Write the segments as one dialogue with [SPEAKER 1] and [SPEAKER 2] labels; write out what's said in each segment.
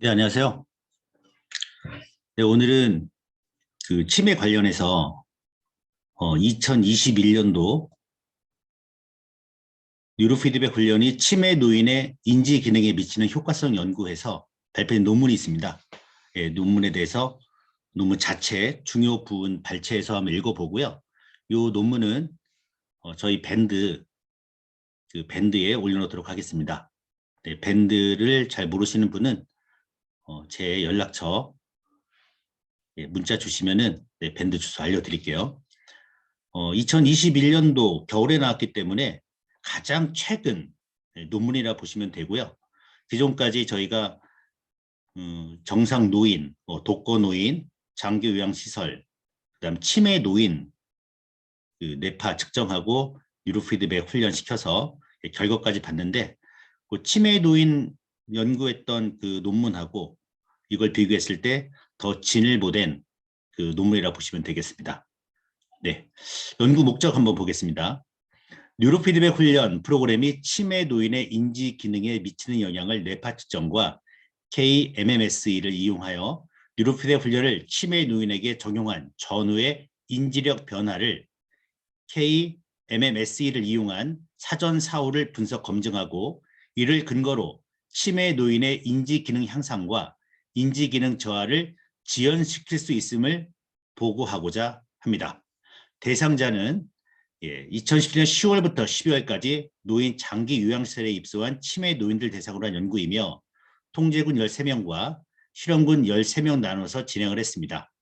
[SPEAKER 1] 네, 안녕하세요. 네, 오늘은 그 치매 관련해서 어, 2021년도 뉴로피드백 훈련이 치매 노인의 인지 기능에 미치는 효과성 연구에서 발표된 논문이 있습니다. 예, 논문에 대해서 논문 자체 중요 부분 발췌해서 한번 읽어보고요. 이 논문은 어, 저희 밴드 그 밴드에 올려놓도록 하겠습니다. 네, 밴드를 잘 모르시는 분은 어, 제 연락처 예, 문자 주시면은 네, 밴드 주소 알려드릴게요. 어, 2021년도 겨울에 나왔기 때문에 가장 최근 네, 논문이라 보시면 되고요. 기존까지 저희가 음, 정상 노인, 뭐 독거 노인, 장기 요양 시설, 그다음 치매 노인 그 뇌파 측정하고 뉴로피드백 훈련 시켜서 예, 결과까지 봤는데 그 치매 노인 연구했던 그 논문하고 이걸 비교했을 때 더 진일보된 그 논문이라 보시면 되겠습니다. 네, 연구 목적 한번 보겠습니다. 뉴로피드백 훈련 프로그램이 치매 노인의 인지 기능에 미치는 영향을 뇌파 측정과 KMMSE를 이용하여 뉴로피드백 훈련을 치매 노인에게 적용한 전후의 인지력 변화를 KMMSE를 이용한 사전 사후를 분석 검증하고 이를 근거로 치매 노인의 인지 기능 향상과 인지 기능 저하를 지연시킬 수 있음을 보고하고자 합니다. 대상자는 예, 2017년 10월부터 12월까지 노인 장기 요양시설에 입소한 치매 노인들 대상으로 한 연구이며 통제군 13명과 실험군 13명 나눠서 진행을 했습니다.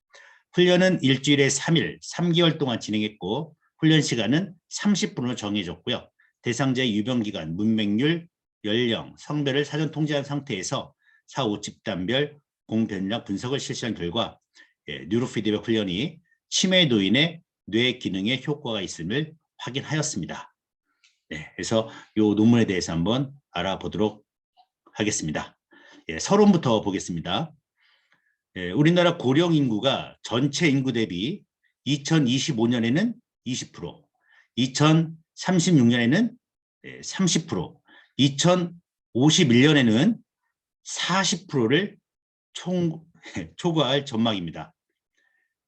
[SPEAKER 1] 훈련은 일주일에 3일, 3개월 동안 진행했고 훈련 시간은 30분으로 정해졌고요. 대상자의 유병기간, 문맹률, 연령, 성별을 사전 통제한 상태에서 4, 5 집단별 공변량 분석을 실시한 결과 예, 뉴로피드백 훈련이 치매 노인의 뇌 기능에 효과가 있음을 확인하였습니다. 네, 그래서 이 논문에 대해서 한번 알아보도록 하겠습니다. 예, 서론부터 보겠습니다. 예, 우리나라 고령 인구가 전체 인구 대비 2025년에는 20%, 2036년에는 30%, 2051년에는 40%를 총, 초과할 전망입니다.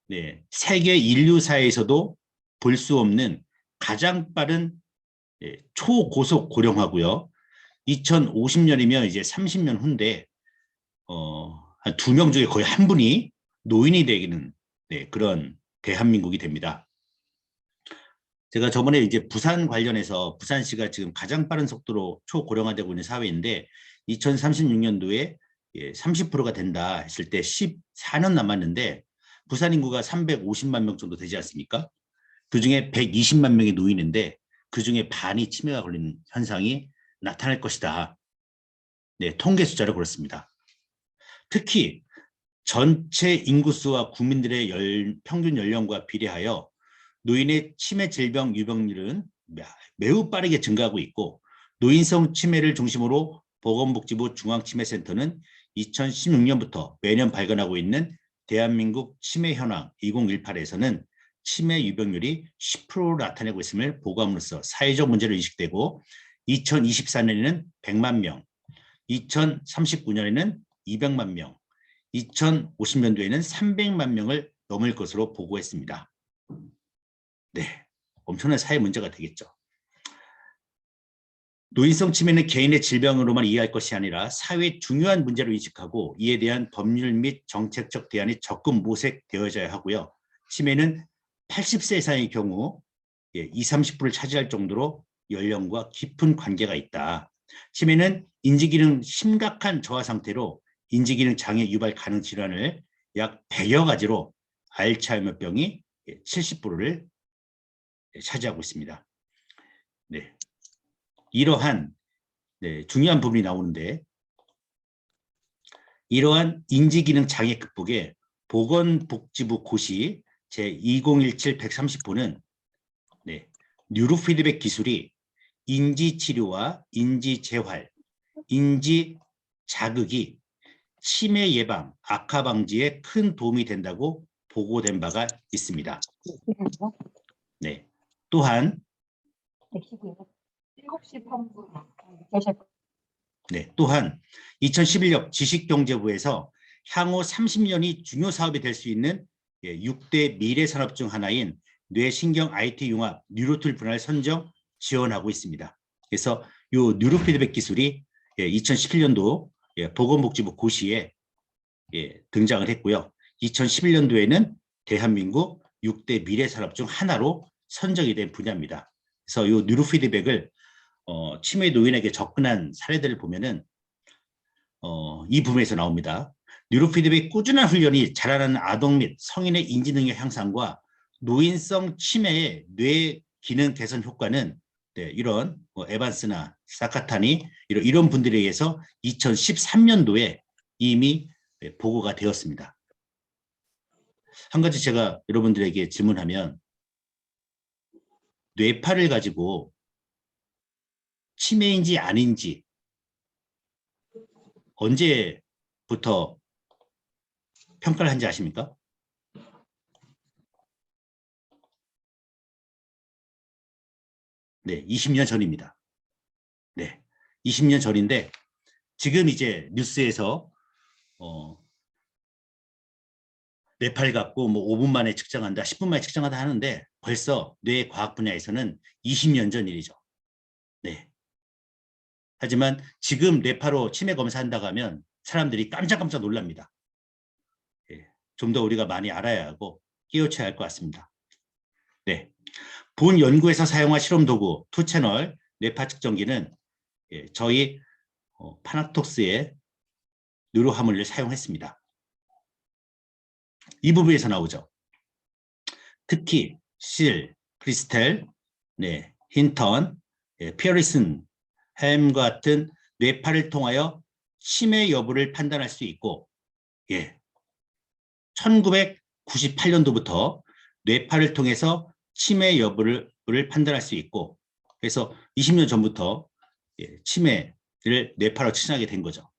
[SPEAKER 1] 네, 세계 인류사에서도 볼 수 없는 가장 빠른 예, 초고속 고령화고요. 2050년이면 이제 30년 후인데 어, 한두명 중에 거의 한 분이 노인이 되기는 네, 그런 대한민국이 됩니다. 제가 저번에 이제 부산 관련해서 부산시가 지금 가장 빠른 속도로 초고령화되고 있는 사회인데 2036년도에 예, 30%가 된다 했을 때 14년 남았는데 부산 인구가 350만 명 정도 되지 않습니까? 그중에 120만 명이 노인인데 그중에 반이 치매가 걸리는 현상이 나타날 것이다. 네, 통계 숫자로 그렇습니다. 특히 전체 인구수와 국민들의 열, 평균 연령과 비례하여 노인의 치매 질병 유병률은 매우 빠르게 증가하고 있고 노인성 치매를 중심으로 보건복지부 중앙치매센터는 2016년부터 매년 발견하고 있는 대한민국 치매 현황 2018에서는 치매 유병률이 10%로 나타내고 있음을 보고함으로써 사회적 문제로 인식되고 2024년에는 100만 명, 2039년에는 200만 명, 2050년도에는 300만 명을 넘을 것으로 보고했습니다. 네, 엄청난 사회 문제가 되겠죠. 노인성 치매는 개인의 질병으로만 이해할 것이 아니라 사회의 중요한 문제로 인식하고 이에 대한 법률 및 정책적 대안이 적극 모색되어져야 하고요. 치매는 80세 이상의 경우 20, 30%를 차지할 정도로 연령과 깊은 관계가 있다. 치매는 인지기능 심각한 저하 상태로 인지기능 장애 유발 가능 질환을 약 100여 가지로 알츠하이머병이 70%를 차지하고 있습니다. 네. 이러한 네, 중요한 부분이 나오는데 이러한 인지기능 장애 극복에 보건복지부 고시 제2017-130호는 네, 뉴로피드백 기술이 인지치료와 인지재활, 인지자극이 치매 예방, 악화 방지에 큰 도움이 된다고 보고된 바가 있습니다. 네. 또한
[SPEAKER 2] 7시 3분 계실
[SPEAKER 1] 네, 또한 2011년 지식경제부에서 향후 30년이 중요 사업이 될 수 있는 예, 6대 미래 산업 중 하나인 뇌신경 IT 융합 뉴로툴 분야를 선정 지원하고 있습니다. 그래서 이 뉴로 피드백 기술이 예, 2011년도 예, 보건복지부 고시에 예, 등장을 했고요. 2011년도에는 대한민국 6대 미래 산업 중 하나로 선정이 된 분야입니다. 그래서 이 뉴로 피드백을 어, 치매 노인에게 접근한 사례들을 보면은 어, 이 부분에서 나옵니다. 뉴로 피드백 꾸준한 훈련이 자라나는 아동 및 성인의 인지 능력 향상과 노인성 치매의 뇌 기능 개선 효과는 네, 이런 뭐 에반스나 사카타니 이런, 이런 분들에 의해서 2013년도에 이미 네, 보고가 되었습니다. 한 가지 제가 여러분들에게 질문하면 뇌파를 가지고 치매인지 아닌지 언제부터 평가를 한지 아십니까? 네, 20년 전입니다. 네, 20년 전인데 지금 이제 뉴스에서 어, 뇌팔 갖고 뭐 5분 만에 측정한다, 10분 만에 측정한다 하는데 벌써 뇌 과학 분야에서는 20년 전 일이죠. 네. 하지만 지금 뇌파로 치매 검사한다고 하면 사람들이 깜짝깜짝 놀랍니다. 예, 좀 더 우리가 많이 알아야 하고 깨우쳐야 할 것 같습니다. 네. 본 연구에서 사용한 실험 도구 투 채널 뇌파 측정기는 예, 저희 어, 파나톡스의 뉴로 화물을 사용했습니다. 이 부분에서 나오죠. 특히 실, 크리스텔, 네, 힌턴, 예, 피어리슨, 햄 같은 뇌파를 통하여 치매 여부를 판단할 수 있고 예, 1998년도부터 뇌파를 통해서 치매 여부를 판단할 수 있고 그래서 20년 전부터 예, 치매를 뇌파로 치환하게 된 거죠.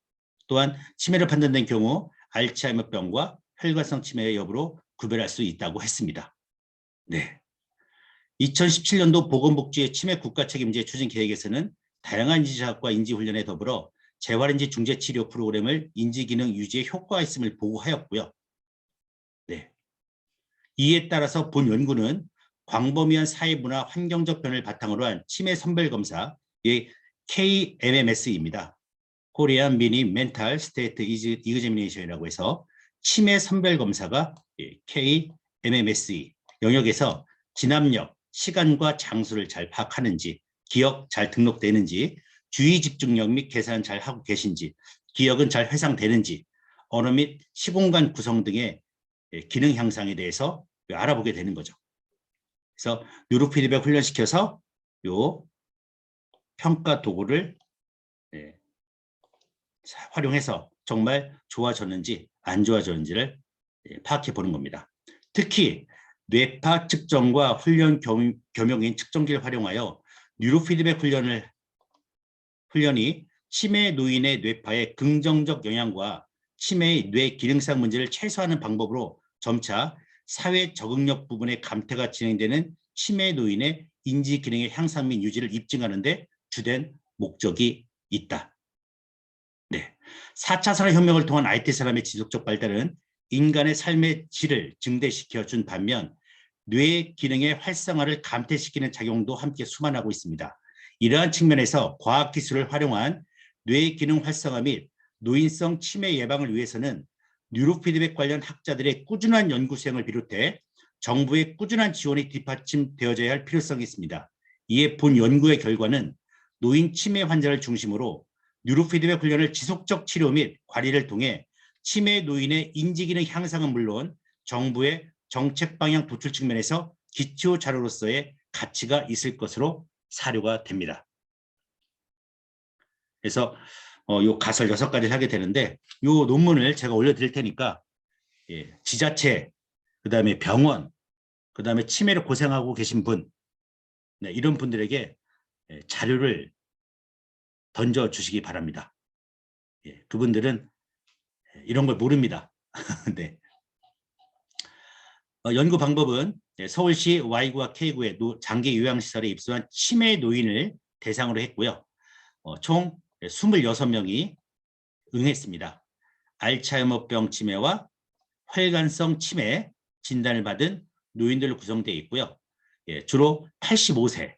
[SPEAKER 1] 또한 치매를 판단된 경우 알츠하이머병과 혈관성 치매의 여부로 구별할 수 있다고 했습니다. 네. 2017년도 보건복지의 치매 국가 책임제 추진 계획에서는 다양한 인지자학과 인지훈련에 더불어 재활인지 중재치료 프로그램을 인지기능 유지에 효과가 있음을 보고하였고요. 네. 이에 따라서 본 연구는 광범위한 사회문화 환경적 변을 바탕으로 한 치매 선별검사 의 KMMS입니다. 코리안 미니 멘탈 스테이트 이그제미네이션이라고 해서 치매 선별검사가 KMMSE 영역에서 진압력, 시간과 장소를 잘 파악하는지 기억 잘 등록되는지 주의 집중력 및 계산 잘 하고 계신지 기억은 잘 회상되는지 언어 및 시공간 구성 등의 기능 향상에 대해서 알아보게 되는 거죠. 그래서 뉴로 피드백 훈련시켜서 요 평가 도구를 네, 활용해서 정말 좋아졌는지 안 좋아졌는지를 예, 파악해 보는 겁니다. 특히 뇌파 측정과 훈련 겸용인 측정기를 활용하여 뉴로 피드백 훈련을 훈련이 치매 노인의 뇌파에 긍정적 영향과 치매의 뇌 기능상 문제를 최소화하는 방법으로 점차 사회 적응력 부분의 감퇴가 진행되는 치매 노인의 인지 기능의 향상 및 유지를 입증하는 데 주된 목적이 있다. 네. 4차 산업혁명을 통한 IT 산업의 지속적 발달은 인간의 삶의 질을 증대시켜 준 반면 뇌 기능의 활성화를 감퇴시키는 작용도 함께 수반하고 있습니다. 이러한 측면에서 과학기술을 활용한 뇌 기능 활성화 및 노인성 치매 예방을 위해서는 뉴로피드백 관련 학자들의 꾸준한 연구 수행을 비롯해 정부의 꾸준한 지원이 뒷받침되어져야 할 필요성이 있습니다. 이에 본 연구의 결과는 노인 치매 환자를 중심으로 뉴로피드백 훈련을 지속적 치료 및 관리를 통해 치매 노인의 인지기능 향상은 물론 정부의 정책 방향 도출 측면에서 기초 자료로서의 가치가 있을 것으로 사료가 됩니다. 그래서 어, 요 가설 여섯 가지를 하게 되는데 요 논문을 제가 올려드릴 테니까 예, 지자체, 그 다음에 병원, 그 다음에 치매로 고생하고 계신 분 네, 이런 분들에게 예, 자료를 던져주시기 바랍니다. 예, 그분들은 이런 걸 모릅니다. 네. 어, 연구 방법은 예, 서울시 Y구와 K구의 장기 요양시설에 입소한 치매 노인을 대상으로 했고요. 어, 총 26명이 응했습니다. 알츠하이머병 치매와 혈관성 치매 진단을 받은 노인들로 구성되어 있고요. 예, 주로 85세,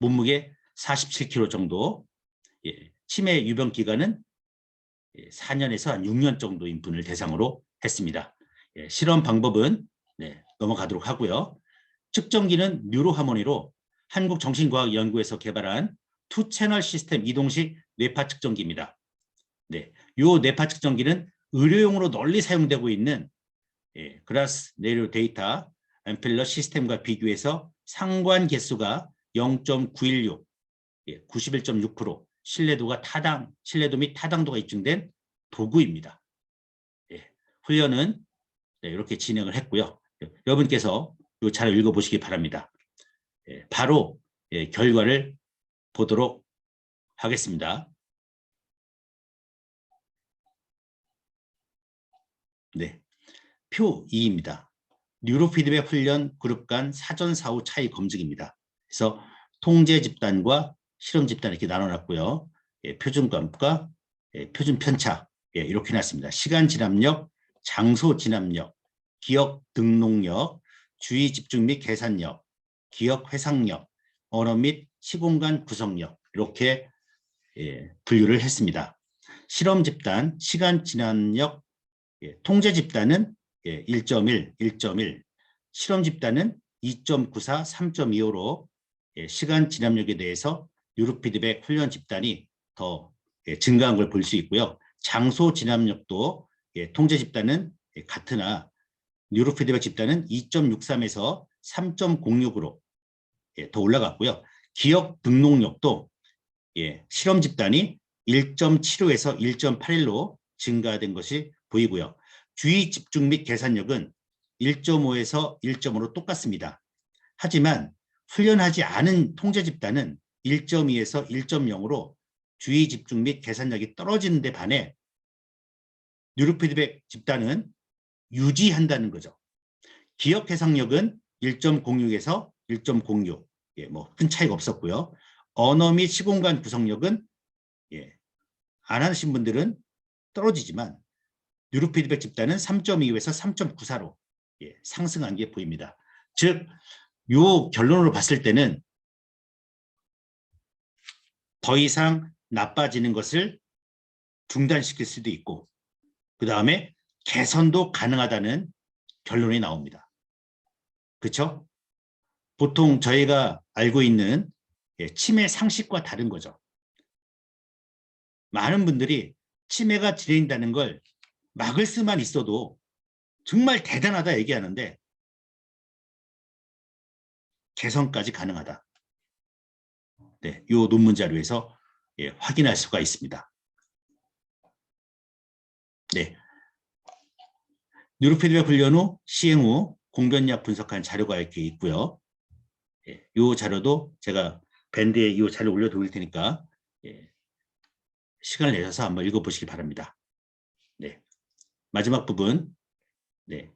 [SPEAKER 1] 몸무게 47kg 정도, 예, 치매 유병 기간은 4년에서 한 6년 정도인 분을 대상으로 했습니다. 예, 실험 방법은 네, 넘어가도록 하고요. 측정기는 뉴로하모니로 한국정신과학연구에서 개발한 투 채널 시스템 이동식 뇌파 측정기입니다. 네, 이 뇌파 측정기는 의료용으로 널리 사용되고 있는 예, 그라스 내로 데이터 앰필러 시스템과 비교해서 상관 개수가 0.916, 예, 91.6%, 신뢰도가 타당, 신뢰도 및 타당도가 입증된 도구입니다. 예, 훈련은 네, 이렇게 진행을 했고요. 여러분께서 이 자료 읽어보시기 바랍니다. 예, 바로 예, 결과를 보도록 하겠습니다. 네, 표 2입니다. 뉴로피드백 훈련 그룹 간 사전 사후 차이 검증입니다. 그래서 통제 집단과 실험 집단 이렇게 나눠놨고요. 예, 표준값과 예, 표준 편차 예, 이렇게 놨습니다. 시간 진압력, 장소 진압력, 기억 등록력, 주의 집중 및 계산력, 기억 회상력, 언어 및 시공간 구성력 이렇게 예, 분류를 했습니다. 실험 집단, 시간 진압력, 예, 통제 집단은 예, 1.1, 1.1, 실험 집단은 2.94, 3.25로 예, 시간 진압력에 대해서 뉴로피드백 훈련 집단이 더 예, 증가한 걸 볼 수 있고요. 장소 진압력도 예, 통제 집단은 예, 같으나 뉴로피드백 집단은 2.63에서 3.06으로 예, 더 올라갔고요. 기억 등록력도 예, 실험 집단이 1.75에서 1.81로 증가된 것이 보이고요. 주의 집중 및 계산력은 1.5에서 1.5로 똑같습니다. 하지만 훈련하지 않은 통제 집단은 1.2에서 1.0으로 주의 집중 및 계산력이 떨어지는 데 반해 뉴로피드백 집단은 유지한다는 거죠. 기억 해상력은 1.06에서 1.06, 예, 뭐 큰 차이가 없었고요. 언어 및 시공간 구성력은 예, 안 하신 분들은 떨어지지만 뉴로피드백 집단은 3.25에서 3.94로 예, 상승한 게 보입니다. 즉, 요 결론으로 봤을 때는 더 이상 나빠지는 것을 중단시킬 수도 있고 그 다음에 개선도 가능하다는 결론이 나옵니다. 그렇죠? 보통 저희가 알고 있는 예, 치매 상식과 다른 거죠. 많은 분들이 치매가 진행된다는 걸 막을 수만 있어도 정말 대단하다 얘기하는데 개선까지 가능하다. 네, 이 논문 자료에서 예, 확인할 수가 있습니다. 네. 뉴로피드백 훈련 후 시행 후 공변력 분석한 자료가 이렇게 있고요. 예, 이 자료도 제가 밴드에 이 자료 올려드릴 테니까 예, 시간을 내셔서 한번 읽어보시기 바랍니다. 네. 마지막 부분. 네.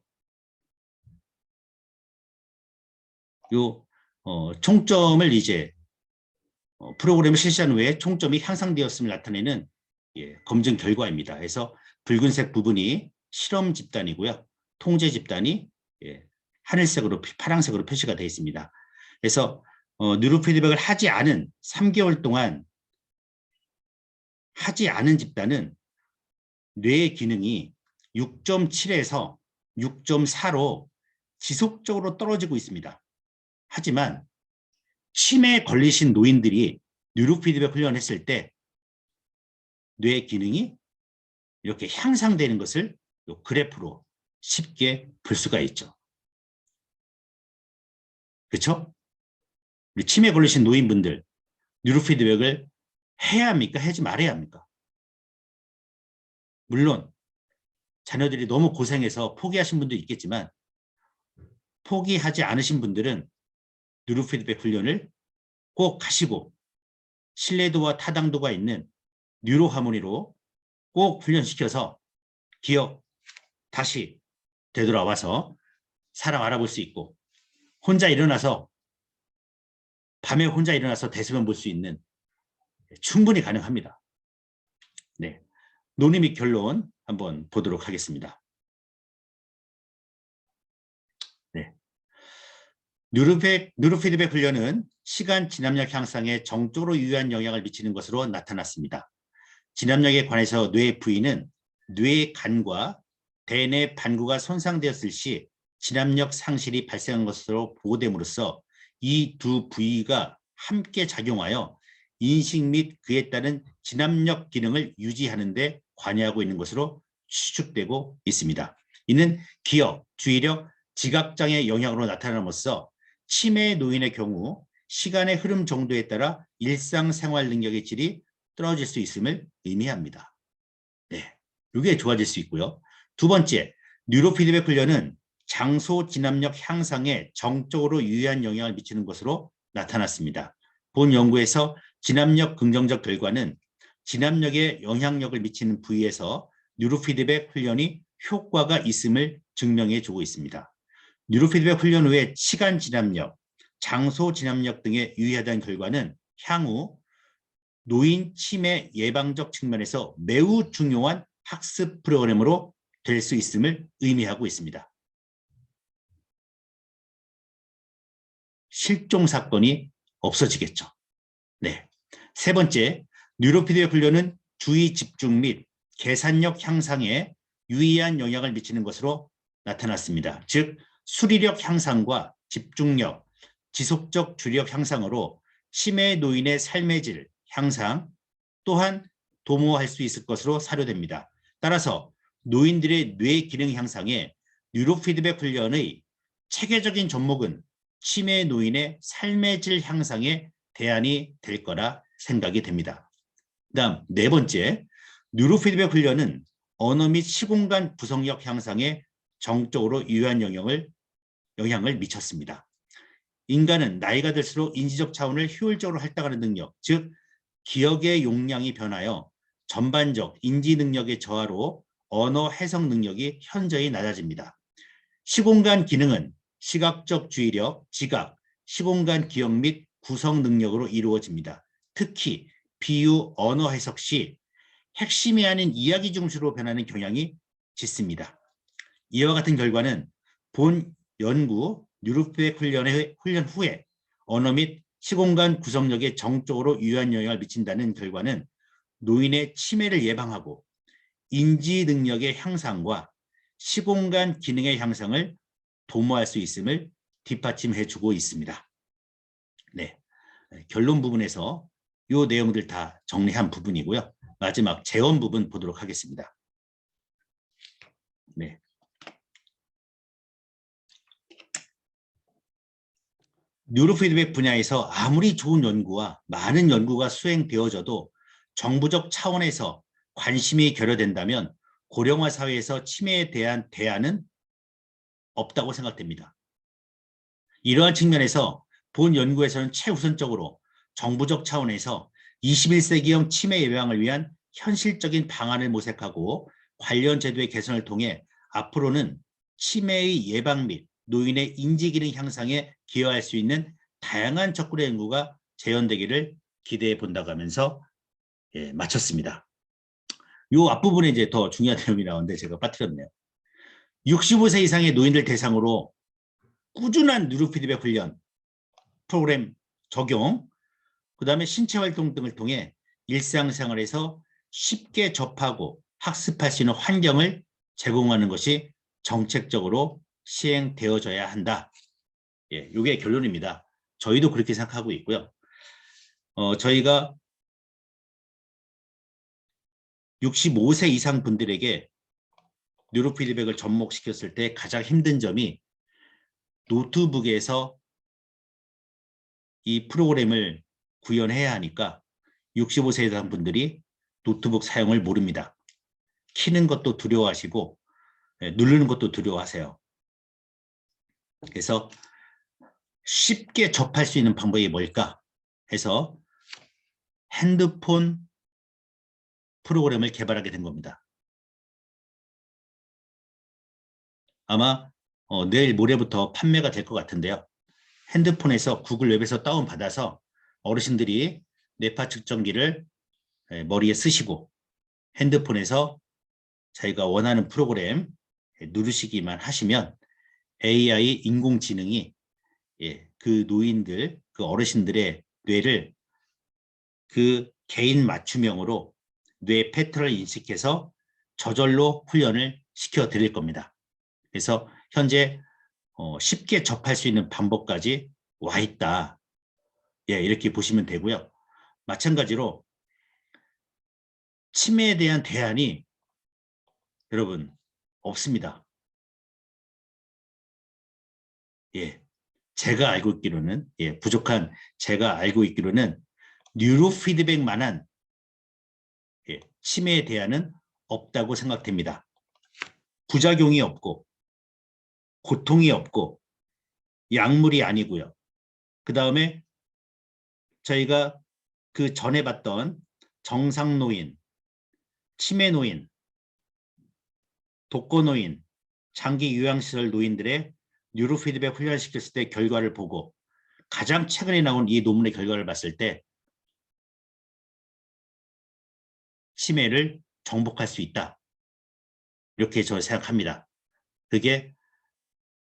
[SPEAKER 1] 요 어, 총점을 이제 어, 프로그램을 실시한 후에 총점이 향상되었음을 나타내는 예, 검증 결과입니다. 그래서 붉은색 부분이 실험 집단이고요. 통제 집단이 예, 하늘색으로 파란색으로 표시가 되어 있습니다. 그래서 어, 뉴로 피드백을 하지 않은 3개월 동안 하지 않은 집단은 뇌의 기능이 6.7에서 6.4로 지속적으로 떨어지고 있습니다. 하지만 치매에 걸리신 노인들이 뉴로피드백 훈련했을 때 뇌 기능이 이렇게 향상되는 것을 이 그래프로 쉽게 볼 수가 있죠. 그렇죠? 치매 걸리신 노인분들 뉴로피드백을 해야 합니까? 하지 말아야 합니까? 물론 자녀들이 너무 고생해서 포기하신 분도 있겠지만 포기하지 않으신 분들은 뉴로피드백 훈련을 꼭 하시고 신뢰도와 타당도가 있는 뉴로하모니로 꼭 훈련시켜서 기억 다시 되돌아와서 사람 알아볼 수 있고 혼자 일어나서 밤에 혼자 일어나서 대수면 볼수 있는 충분히 가능합니다. 네. 논의 및 결론 한번 보도록 하겠습니다. 네. 뉴로피드백 훈련은 시간 진압력 향상에 정적으로 유효한 영향을 미치는 것으로 나타났습니다. 진압력에 관해서 뇌 부위는 뇌 간과 대뇌 반구가 손상되었을 시 진압력 상실이 발생한 것으로 보고됨으로써 이 두 부위가 함께 작용하여 인식 및 그에 따른 진압력 기능을 유지하는 데 관여하고 있는 것으로 추측되고 있습니다. 이는 기억, 주의력, 지각장애 영향으로 나타남으로써 치매 노인의 경우 시간의 흐름 정도에 따라 일상생활 능력의 질이 떨어질 수 있음을 의미합니다. 네, 이게 좋아질 수 있고요. 두 번째, 뉴로피드백 훈련은 장소 진압력 향상에 정적으로 유의한 영향을 미치는 것으로 나타났습니다. 본 연구에서 진압력 긍정적 결과는 진압력에 영향력을 미치는 부위에서 뉴로피드백 훈련이 효과가 있음을 증명해 주고 있습니다. 뉴로피드백 훈련 후에 시간 진압력, 장소 진압력 등에 유의하다는 결과는 향후 노인 치매 예방적 측면에서 매우 중요한 학습 프로그램으로 될 수 있음을 의미하고 있습니다. 실종 사건이 없어지겠죠. 네. 세 번째, 뉴로피드의 훈련은 주의 집중 및 계산력 향상에 유의한 영향을 미치는 것으로 나타났습니다. 즉, 수리력 향상과 집중력, 지속적 주력 향상으로 치매 노인의 삶의 질 향상 또한 도모할 수 있을 것으로 사료됩니다. 따라서 노인들의 뇌 기능 향상에 뉴로피드백 훈련의 체계적인 접목은 치매 노인의 삶의 질 향상에 대안이 될 거라 생각이 됩니다. 그 다음 네 번째, 뉴로피드백 훈련은 언어 및 시공간 구성력 향상에 정적으로 유효한 영향을, 영향을 미쳤습니다. 인간은 나이가 들수록 인지적 차원을 효율적으로 할당하는 능력, 즉 기억의 용량이 변하여 전반적 인지 능력의 저하로 언어 해석 능력이 현저히 낮아집니다. 시공간 기능은 시각적 주의력, 지각, 시공간 기억 및 구성 능력으로 이루어집니다. 특히 비유, 언어 해석 시 핵심이 아닌 이야기 중심으로 변하는 경향이 짙습니다. 이와 같은 결과는 본 연구 뉴로백 훈련의 훈련 후에 언어 및 시공간 구성력에 정적으로 유효한 영향을 미친다는 결과는 노인의 치매를 예방하고 인지 능력의 향상과 시공간 기능의 향상을 도모할 수 있음을 뒷받침해 주고 있습니다. 네, 결론 부분에서 이 내용들 다 정리한 부분이고요. 마지막 재원 부분 보도록 하겠습니다. 네. 뉴로피드백 분야에서 아무리 좋은 연구와 많은 연구가 수행되어져도 정부적 차원에서 관심이 결여된다면 고령화 사회에서 치매에 대한 대안은 없다고 생각됩니다. 이러한 측면에서 본 연구에서는 최우선적으로 정부적 차원에서 21세기형 치매 예방을 위한 현실적인 방안을 모색하고 관련 제도의 개선을 통해 앞으로는 치매의 예방 및 노인의 인지기능 향상에 기여할 수 있는 다양한 접근의 연구가 재현되기를 기대해 본다고 하면서 예, 마쳤습니다. 이 앞부분에 이제 더 중요한 내용이 나오는데 제가 빠뜨렸네요. 65세 이상의 노인들 대상으로 꾸준한 뉴로피드백 훈련 프로그램 적용, 그 다음에 신체 활동 등을 통해 일상생활에서 쉽게 접하고 학습할 수 있는 환경을 제공하는 것이 정책적으로 시행되어져야 한다. 예, 이게 결론입니다. 저희도 그렇게 생각하고 있고요. 어, 저희가 65세 이상 분들에게 뉴로피드백을 접목시켰을 때 가장 힘든 점이 노트북에서 이 프로그램을 구현해야 하니까 65세 이상 분들이 노트북 사용을 모릅니다. 키는 것도 두려워하시고 예, 누르는 것도 두려워하세요. 그래서 쉽게 접할 수 있는 방법이 뭘까 해서 핸드폰 프로그램을 개발하게 된 겁니다. 아마 어, 내일 모레부터 판매가 될 것 같은데요. 핸드폰에서 구글 웹에서 다운받아서 어르신들이 뇌파 측정기를 머리에 쓰시고 핸드폰에서 자기가 원하는 프로그램 누르시기만 하시면 AI 인공지능이 예, 그 노인들, 그 어르신들의 뇌를 그 개인 맞춤형으로 뇌 패턴을 인식해서 저절로 훈련을 시켜 드릴 겁니다. 그래서 현재 어, 쉽게 접할 수 있는 방법까지 와 있다. 예, 이렇게 보시면 되고요. 마찬가지로 치매에 대한 대안이 여러분 없습니다. 예, 제가 알고 있기로는 예, 부족한 제가 알고 있기로는 뉴로 피드백만한 예, 치매에 대안은 없다고 생각됩니다. 부작용이 없고 고통이 없고 약물이 아니고요. 그 다음에 저희가 그 전에 봤던 정상노인, 치매노인, 독거노인, 장기 요양시설 노인들의 뉴로피드백 훈련시켰을 때 결과를 보고 가장 최근에 나온 이 논문의 결과를 봤을 때 치매를 정복할 수 있다. 이렇게 저는 생각합니다. 그게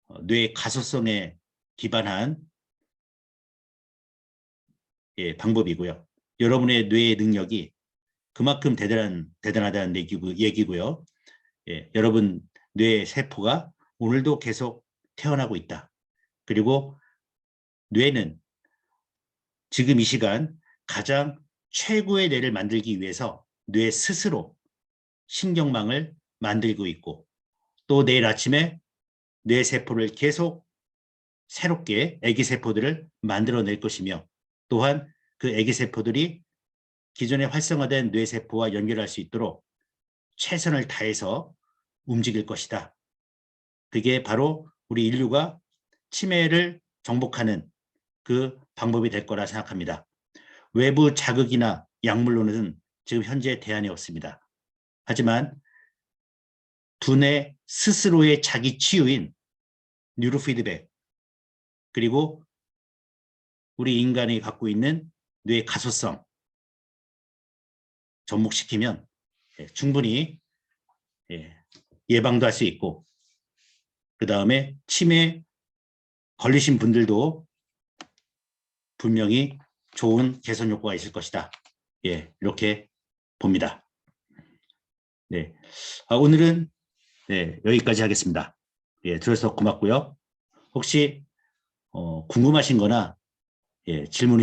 [SPEAKER 1] 어, 뇌 가소성에 기반한 예, 방법이고요. 여러분의 뇌의 능력이 그만큼 대단한, 대단하다는 얘기고, 얘기고요. 예, 여러분 뇌 세포가 오늘도 계속 태어나고 있다. 그리고 뇌는 지금 이 시간 가장 최고의 뇌를 만들기 위해서 뇌 스스로 신경망을 만들고 있고 또 내일 아침에 뇌 세포를 계속 새롭게 아기 세포들을 만들어낼 것이며 또한 그 아기 세포들이 기존에 활성화된 뇌 세포와 연결할 수 있도록 최선을 다해서 움직일 것이다. 그게 바로 우리 인류가 치매를 정복하는 그 방법이 될 거라 생각합니다. 외부 자극이나 약물로는 지금 현재 대안이 없습니다. 하지만 두뇌 스스로의 자기 치유인 뉴로피드백 그리고 우리 인간이 갖고 있는 뇌 가소성 접목시키면 예, 충분히 예, 예방도 할 수 있고 그 다음에 치매 걸리신 분들도 분명히 좋은 개선 효과가 있을 것이다. 예, 이렇게 봅니다. 네, 아, 오늘은 네, 여기까지 하겠습니다. 예, 들어서 고맙고요. 혹시 어, 궁금하신 거나 예, 질문이